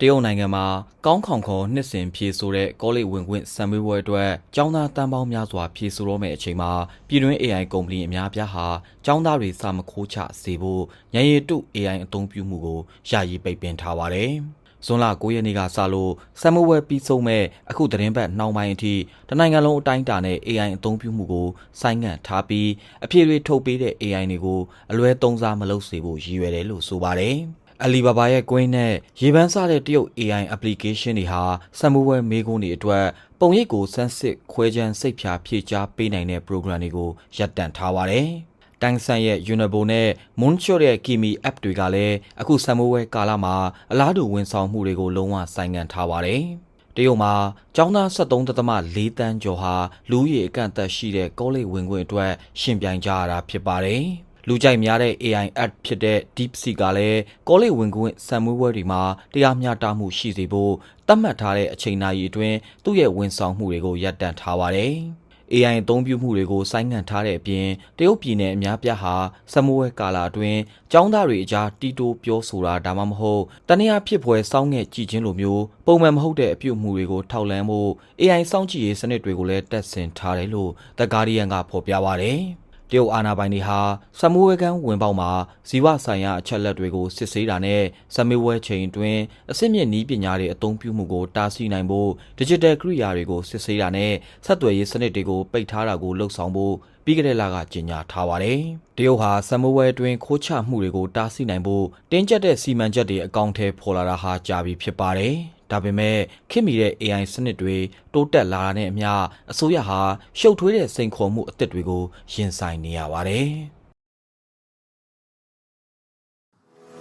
တရုတ်နိုင်ငံမှာကောင်းခေါင်ခေါ်နှစ်စဉ်ဖြည့်ဆို့တဲ့ကောလိပ်ဝင်ခွင့်စံမေးပွဲအတွက်ចောင်းသားတန်းပေါင်းများစွာဖြည့်ဆို့တော့မယ့်အချိန်မှာပြည်တွင်း AI ကုမ္ပဏီအများပြားဟာចောင်းသားတွေစာမခိုးချစေဖို့ညရည်တု AI အသုံးပြုမှုကိုယာယီပိတ်ပင်ထားပါတယ်။ဇွန်လ9ရက်နေ့ကစလို့စံမဝဲပြီးဆုံးမဲ့အခုသတင်းပတ်နှောင်းပိုင်းအထိတနိုင်ငံလုံးအတိုင်းအတာနဲ့ AI အသုံးပြုမှုကိုဆိုင်းငံ့ထားပြီးအဖြေတွေထုတ်ပေးတဲ့ AI တွေကိုအလွဲသုံးစားမလုပ်စေဖို့ရည်ရွယ်တယ်လို့ဆိုပါတယ်။ အလီဘာဘာရဲ့ကွင်းနဲ့ရေပန်းစားတဲ့တရုတ် AI application တွေဟာစံမဝဲမေးခွန်းတွေအတွက်ပုံရိပ်ကိုစမ်းစစ်ခွဲခြမ်းစိတ်ဖြာဖြည့်ချပေးနိုင်တဲ့ program တွေကိုရပ်တန့်ထားပါတယ်။တန်ဆန်ရဲ့ Unibo နဲ့ Moonshot ရဲ့ Kimi app တွေကလည်းအခုစံမဝဲကာလမှာအလားတူဝန်ဆောင်မှုတွေကိုလုံးဝဆိုင်ငံ့ထားပါတယ်။တရုတ်မှာကျောင်းသား73.4တန်းကျော်ဟာလူဦးရေအကန့်အသတ်ရှိတဲ့ကောလိပ်ဝင်ခွင့်အတွက်ရှင်ပြိုင်ကြရတာဖြစ်ပါတယ်။ လူကြိုက်များတဲ့ AI app ဖြစ်တဲ့ DeepSeek ကလည်းကောလိပ်ဝင်ခွင့်စံမွေးပွဲတွေမှာတရားမျှတမှုရှိစေဖို့သတ်မှတ်ထားတဲ့အချိန်နာရီအတွင်းသူ့ရဲ့ဝန်ဆောင်မှုတွေကိုရပ်တန့်ထားပါတယ်။ AI အသုံးပြုမှုတွေကိုဆိုင်းငံ့ထားတဲ့အပြင်တရုတ်ပြည်နယ်အများပြားဟာစမဝဲကာလာအတွင်းចောင်းသားတွေအကြားတီတိုပြောဆိုတာဒါမှမဟုတ်တနည်းဖြစ်ပွဲစောင်းငဲ့ကြည်ချင်းလိုမျိုးပုံမှန်မဟုတ်တဲ့အပြုအမူတွေကိုထောက်လှမ်းဖို့ AI စောင့်ကြည့်ရေးစနစ်တွေကိုလည်းတက်ဆင်ထားတယ်လို့ The Guardian ကဖော်ပြပါဗျ။ တရုတ်အာဏာပိုင်တွေဟာစမဝဲကန်းဝင်ပေါက်မှာဇီဝဆိုင်ရာအချက်လက်တွေကိုစစ်ဆေးတာနဲ့စမဝဲချိန်အတွင်းအစစ်မြစ်နီးပညာတွေအသုံးပြုမှုကိုတားဆီးနိုင်ဖို့ digital ကိရိယာတွေကိုစစ်ဆေးတာနဲ့ဆက်သွယ်ရေးစနစ်တွေကိုပိတ်ထားတာကိုလှုပ်ဆောင်ဖို့ပြီးကြတဲ့လကကြေညာထားပါတယ်။တရုတ်ဟာစမဝဲအတွင်းခိုးချမှုတွေကိုတားဆီးနိုင်ဖို့တင်းကျပ်တဲ့စီမံချက်တွေအကောင့်ထဲပေါ်လာတာဟာကြာပြီဖြစ်ပါတယ်။ ဒါပေမဲ့ခင်မီတဲ့ AI စနစ်တွေတိုးတက်လာတာနဲ့အမျှအစိုးရဟာရှုပ်ထွေးတဲ့စိန်ခေါ်မှုအသစ်တွေကိုရင်ဆိုင်နေရပါတယ်။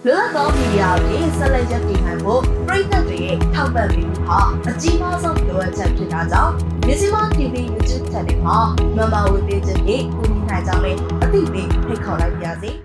လွတ်လပ်သောမီဒီယာတွေဆက်လက်ရည်တည်နိုင်ဖို့ပြည်သက်တွေရဲ့ထောက်ပံ့ပေးမှုဟာအကြီးမားဆုံးလိုအပ်ချက်ဖြစ်တာကြောင့်မြစီမ TV YouTube Channel မှာမမဝေပေးခြင်းဖြင့်ကူညီနိုင်ကြောင်းလည်းအသိပေးဖိတ်ခေါ်လိုက်ပါရစေ။